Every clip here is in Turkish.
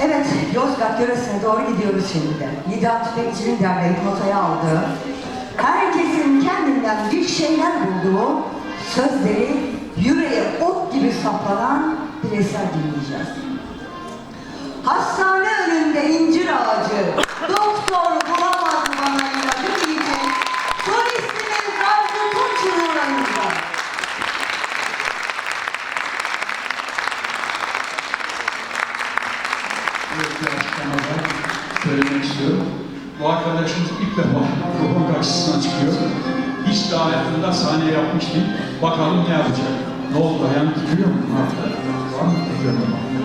Evet, Yozgat yöresine doğru gidiyoruz şimdi de. Nidat Tüfekçi'nin derleyip notaya aldığı, herkesin kendinden bir şeyler bulduğu sözleri yüreğe ot gibi saplanan bir eser dinleyeceğiz. Hastane önünde incir ağacı, doktor bulamaz bana bir açıklamada söylemek istiyorum. Bu arkadaşımız ilk defa mikrofon karşısına çıkıyor. Hiç daha hayatında sahne yapmış değil. Bakalım ne yapacak. Ne oldu? Ayağını tutuyor mu? Var mı? Tutuyor mu?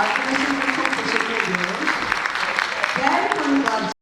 Arkadaşlarıma çok teşekkür ediyorum. Değerli konuklar,